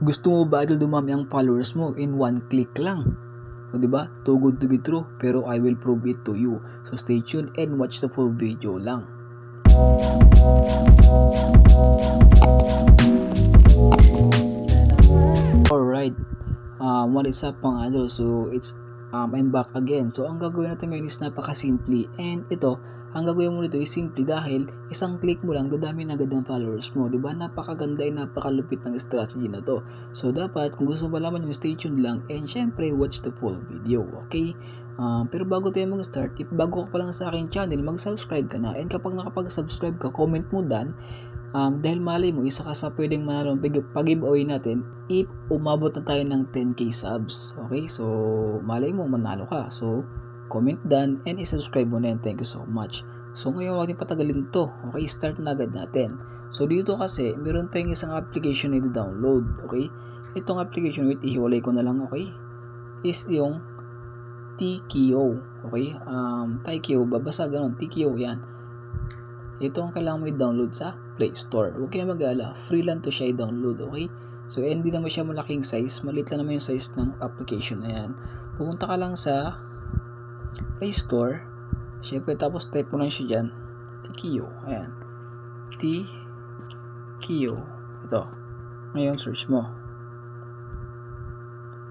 Gusto mo ba idol dumami ang followers mo in one click lang? O ba? Too good to be true, pero I will prove it to you. So stay tuned and watch the full video lang. Alright, um, what is up mga idol? So it's um, I'm back again. So ang gagawin natin ngayon is napaka-simple and ito, ang gagawin mo nito is simple dahil isang click mo lang dadami na agad ang followers mo. ba? Napakaganda and napakalupit ng strategy na to. So dapat kung gusto mo malaman yung stay tuned lang and syempre watch the full video. Okay? Um, pero bago tayo mag-start, if bago ka pa lang sa aking channel, mag-subscribe ka na. And kapag nakapag-subscribe ka, comment mo dan Um, dahil malay mo, isa ka sa pwedeng manalo pag-giveaway natin if umabot na tayo ng 10k subs. Okay? So, malay mo, manalo ka. So, comment done and i-subscribe mo na yan. Thank you so much. So, ngayon, huwag natin patagalin to. Okay? Start na agad natin. So, dito kasi, meron tayong isang application na i-download. Okay? Itong application, wait, ihiwalay ko na lang, okay? Is yung TKO. Okay? Um, TKO, babasa ganun. TKO, yan. Ito ang kailangan mo i-download sa Play Store. Huwag kayo mag-ala. Free lang to siya i-download, okay? So, hindi naman siya malaking size. Malit lang naman yung size ng application na yan. Pupunta ka lang sa Play Store. Siyempre, tapos type mo lang siya dyan. Tikio. Ayan. Tikio. Ito. Ngayon, search mo.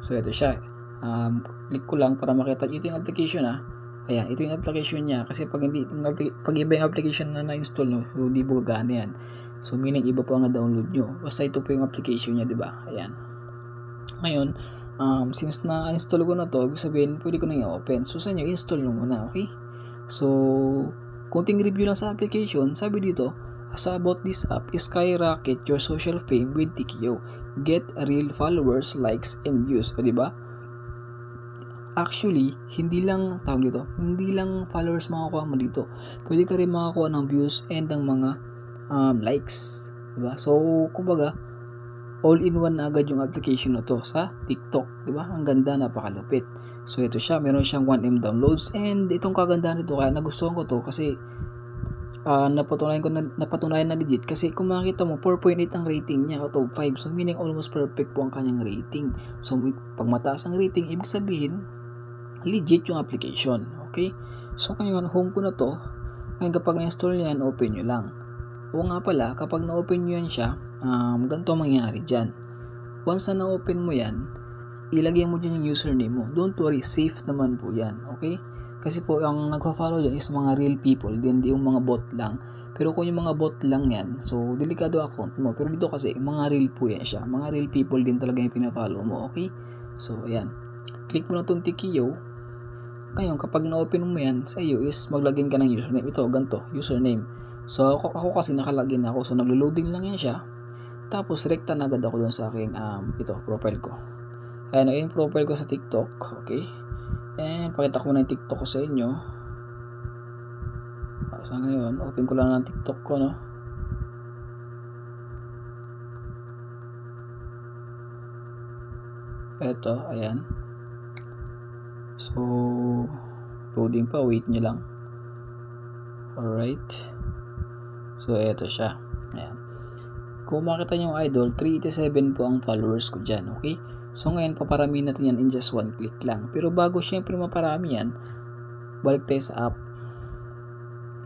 So, ito siya. Um, click ko lang para makita. Ito yung application, ah. Ayan, ito yung application niya. Kasi pag hindi, pag iba yung application na na-install nyo, so hindi po gagana yan. So, meaning iba po ang na-download nyo. Basta ito po yung application niya, di ba? Ayan. Ngayon, um, since na-install ko na to, ibig sabihin, pwede ko na i-open. So, sa inyo, install nyo muna, okay? So, kunting review lang sa application, sabi dito, sa about this app, skyrocket your social fame with TKO. Get real followers, likes, and views. O, di ba? actually, hindi lang tawag dito, hindi lang followers makakuha mo dito. Pwede ka rin makakuha ng views and ng mga um, likes. Diba? So, kumbaga, all-in-one na agad yung application na to sa TikTok. Diba? Ang ganda, napakalupit. So, ito siya. Meron siyang 1M downloads and itong kagandahan nito, kaya nagustuhan ko to kasi uh, napatunayan ko na, napatunayan na legit kasi kung makita mo 4.8 ang rating niya out of 5 so meaning almost perfect po ang kanyang rating so pag mataas ang rating ibig sabihin legit yung application. Okay? So, ngayon, home ko na to. Ngayon, kapag na-install yan, open nyo lang. O nga pala, kapag na-open nyo yan siya, um, ganito mangyayari dyan. Once na na-open mo yan, ilagay mo dyan yung username mo. Don't worry, safe naman po yan. Okay? Kasi po, ang nagpa-follow dyan is mga real people, din yung mga bot lang. Pero kung yung mga bot lang yan, so delikado account mo. Pero dito kasi, mga real po yan siya. Mga real people din talaga yung pina-follow mo. Okay? So, ayan. Click mo na itong Tikio ngayon, kapag na-open mo yan, sa iyo is maglagin ka ng username. Ito, ganito, username. So, ako, ako kasi nakalagin ako. So, naglo-loading lang yan siya. Tapos, rekta na agad ako dun sa aking, um, ito, profile ko. Ayan, yung profile ko sa TikTok. Okay. And, pakita ko na yung TikTok ko sa inyo. So, ngayon, open ko lang ng TikTok ko, no. Ito, ayan. So, loading pa. Wait nyo lang. Alright. So, eto siya. Kung makita nyo idol, 387 po ang followers ko dyan. Okay? So, ngayon, paparami natin yan in just one click lang. Pero bago syempre maparami yan, balik tayo sa app.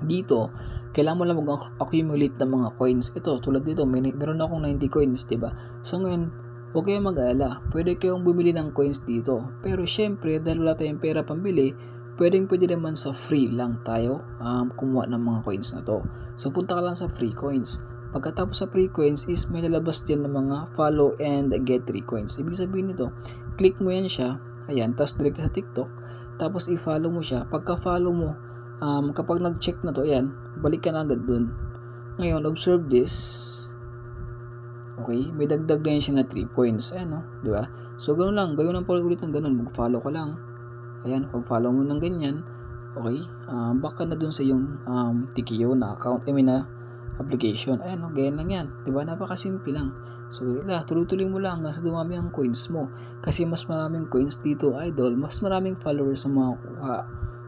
Dito, kailangan mo lang mag-accumulate ng mga coins. Ito, tulad dito, may, meron akong 90 coins, ba diba? So, ngayon, Huwag kayong mag-alala, pwede kayong bumili ng coins dito. Pero syempre, dahil wala tayong pera pambili, pwedeng pwede naman sa free lang tayo um, kumuha ng mga coins na to. So punta ka lang sa free coins. Pagkatapos sa coins is may lalabas din ng mga follow and get coins. Ibig sabihin nito, click mo yan siya, ayan, tapos direct sa TikTok, tapos i-follow mo siya. Pagka-follow mo, um, kapag nag-check na to, ayan, balik ka na agad dun. Ngayon, observe this, Okay? May dagdag din siya na 3 points. Ayan, no? Di ba? So, ganoon lang. Gawin ng ulit ng ganun. Mag-follow ka lang. Ayan, pag-follow mo ng ganyan, okay? Um, baka na dun sa yung um, TKO na account, I mean na application. Ayan, no? Ganyan lang yan. Di ba? Napakasimple lang. So, ila, tuloy-tuloy mo lang hanggang sa dumami ang coins mo. Kasi mas maraming coins dito, idol, mas maraming followers sa mga kuha.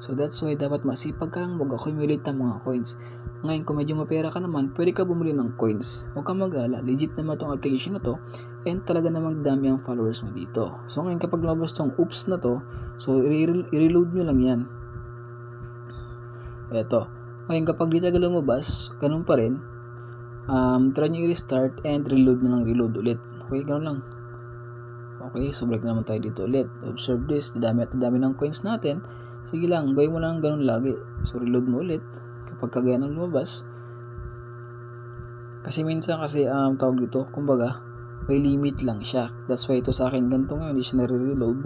So that's why dapat masipag ka lang mag-accumulate ng mga coins. Ngayon, kung medyo mapera ka naman, pwede ka bumili ng coins. Huwag kang mag-ala, legit naman tong application na to and talaga namang dami ang followers mo dito. So ngayon, kapag lumabas tong oops na to, so i-reload nyo lang yan. Eto. Ngayon, kapag di tagal lumabas, ganun pa rin, um, try nyo i-restart and reload na lang reload ulit. Okay, ganun lang. Okay, so break na naman tayo dito ulit. Observe this, dami at dami ng coins natin. Sige lang, gawin mo lang ganun lagi. So reload mo ulit kapag kagaya ng lumabas. Kasi minsan kasi um, tawag dito, kumbaga, may limit lang siya. That's why ito sa akin ganito ngayon, hindi siya nare-reload.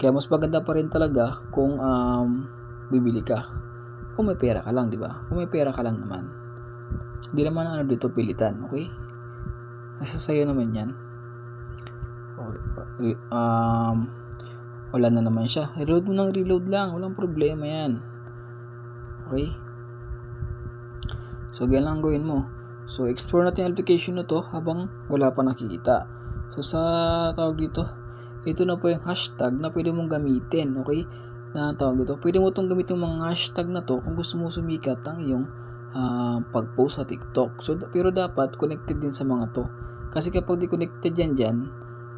Kaya mas maganda pa rin talaga kung um, bibili ka. Kung may pera ka lang, di ba? Kung may pera ka lang naman. Hindi naman ano dito pilitan, okay? Nasa sa'yo naman yan. Um, wala na naman siya. Reload mo ng reload lang. Walang problema yan. Okay? So, ganyan lang gawin mo. So, explore natin yung application na to habang wala pa nakikita. So, sa tawag dito, ito na po yung hashtag na pwede mong gamitin. Okay? Na tawag dito. Pwede mo itong gamitin yung mga hashtag na to kung gusto mo sumikat ang iyong uh, pag-post sa TikTok. So, pero dapat connected din sa mga to. Kasi kapag di connected yan dyan,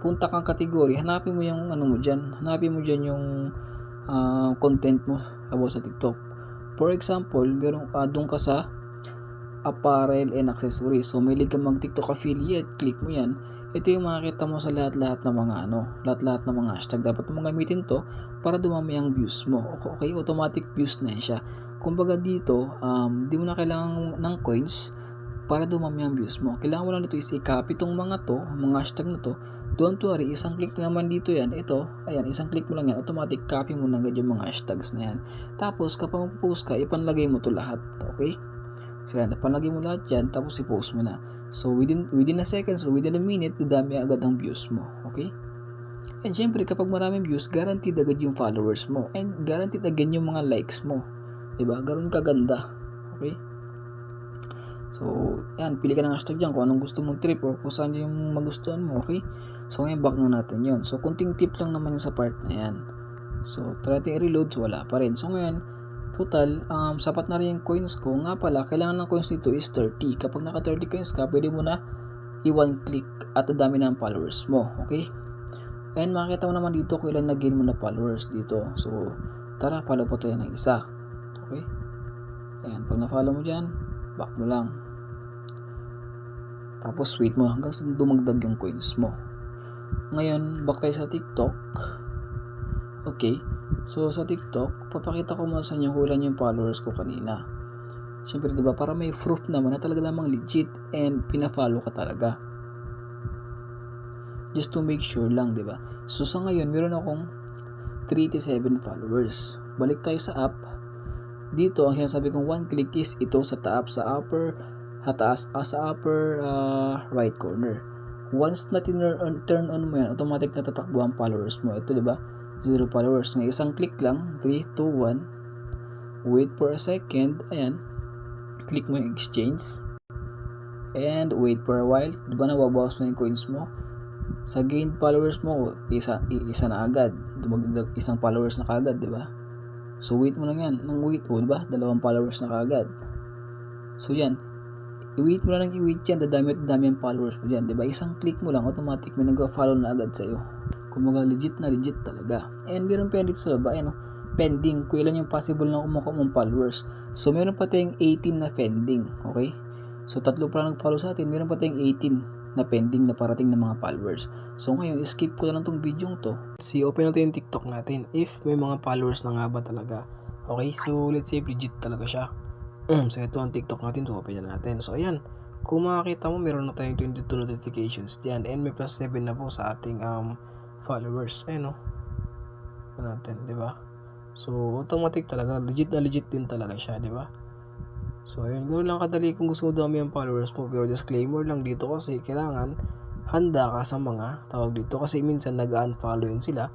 punta kang category, hanapin mo yung ano mo dyan. Hanapin mo dyan yung uh, content mo about sa TikTok. For example, meron uh, doon ka sa apparel and accessories. So, may ka mag TikTok affiliate, click mo yan. Ito yung makikita mo sa lahat-lahat ng mga ano, lahat-lahat ng mga hashtag. Dapat mo gamitin to para dumami ang views mo. Okay, automatic views na siya. Kumbaga dito, um, di mo na kailangan ng coins para dumami ang views mo. Kailangan mo lang dito is i-copy tong mga to, mga hashtag na to. Don't worry, isang click naman dito yan. Ito, ayan, isang click mo lang yan. Automatic copy mo na agad yung mga hashtags na yan. Tapos, kapag mag-post ka, ipanlagay mo to lahat. Okay? So yan, napanlagay mo lahat yan, tapos i-post mo na. So within within a second, so within a minute, dadami agad ang views mo. Okay? And syempre, kapag maraming views, guaranteed agad yung followers mo. And guaranteed agad yung mga likes mo. Diba? Garon kaganda. Okay? So, yan, pili ka ng hashtag dyan kung anong gusto mong trip or kung saan yung magustuhan mo, okay? So, ngayon back na natin yon So, kunting tip lang naman yung sa part na yan. So, try natin i-reload, so wala pa rin. So, ngayon, total, um, sapat na rin yung coins ko. Nga pala, kailangan ng coins dito is 30. Kapag naka 30 coins ka, pwede mo na i-one click at dami ng followers mo, okay? And makikita mo naman dito kung ilan na-gain mo na followers dito. So, tara, follow po tayo ng isa. Okay? Ayan, pag na-follow mo dyan, back mo lang. Tapos wait mo hanggang sa dumagdag yung coins mo. Ngayon, back tayo sa TikTok. Okay. So, sa TikTok, papakita ko muna sa inyo kung ilan yung followers ko kanina. Siyempre, di ba, para may proof naman na talaga namang legit and pina-follow ka talaga. Just to make sure lang, di ba? So, sa ngayon, meron akong 37 followers. Balik tayo sa app. Dito, ang sinasabi kong one click is ito sa taap sa upper hataas uh, sa upper uh, right corner. Once na turn on, turn on mo yan, automatic na tatakbo ang followers mo. Ito, di ba? Zero followers. Ng isang click lang, 3, 2, 1. Wait for a second. Ayan. Click mo yung exchange. And wait for a while. Di ba nababawas na yung coins mo? Sa gained followers mo, isa, isa na agad. Dumagdag isang followers na kagad, di ba? So wait mo lang yan. Nang wait, oh, di ba? Dalawang followers na kagad. So yan, i-wait mo lang ng i-wait yan, dadami at dami ang followers mo dyan, di ba? Isang click mo lang, automatic may nag-follow na agad sa'yo. Kung mga legit na legit talaga. And meron pa yan dito sa baba, ano, pending, kung ilan yung possible na kumuha mong followers. So, meron pa tayong 18 na pending, okay? So, tatlo pa lang nag-follow sa atin, meron pa tayong 18 na pending na parating ng mga followers. So, ngayon, skip ko na lang tong video to. See, open natin yung TikTok natin if may mga followers na nga ba talaga. Okay, so let's say legit talaga siya. Mm, so ito ang TikTok natin, so open na natin. So ayan, kung makakita mo, meron na tayong 22 notifications diyan and may plus 7 na po sa ating um, followers. Ayun no. Ano natin, di ba? So automatic talaga, legit na legit din talaga siya, di ba? So ayun, ganoon lang kadali kung gusto mo dami ang followers mo. Pero disclaimer lang dito kasi kailangan handa ka sa mga tawag dito kasi minsan nag-unfollow yun sila.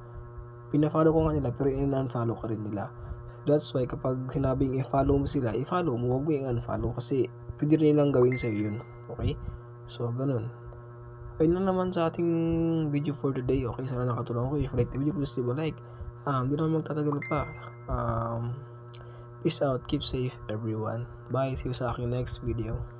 Pina-follow ko nga nila pero in-unfollow ka rin nila. That's why kapag sinabing i-follow mo sila, i-follow mo, huwag mo i-unfollow kasi pwede rin nilang gawin sa yun. Okay? So, ganun. Ayun lang naman sa ating video for today. Okay, sana nakatulong ko. If like the video, please leave a like. Um, hindi naman magtatagal pa. Um, peace out. Keep safe everyone. Bye. See you sa aking next video.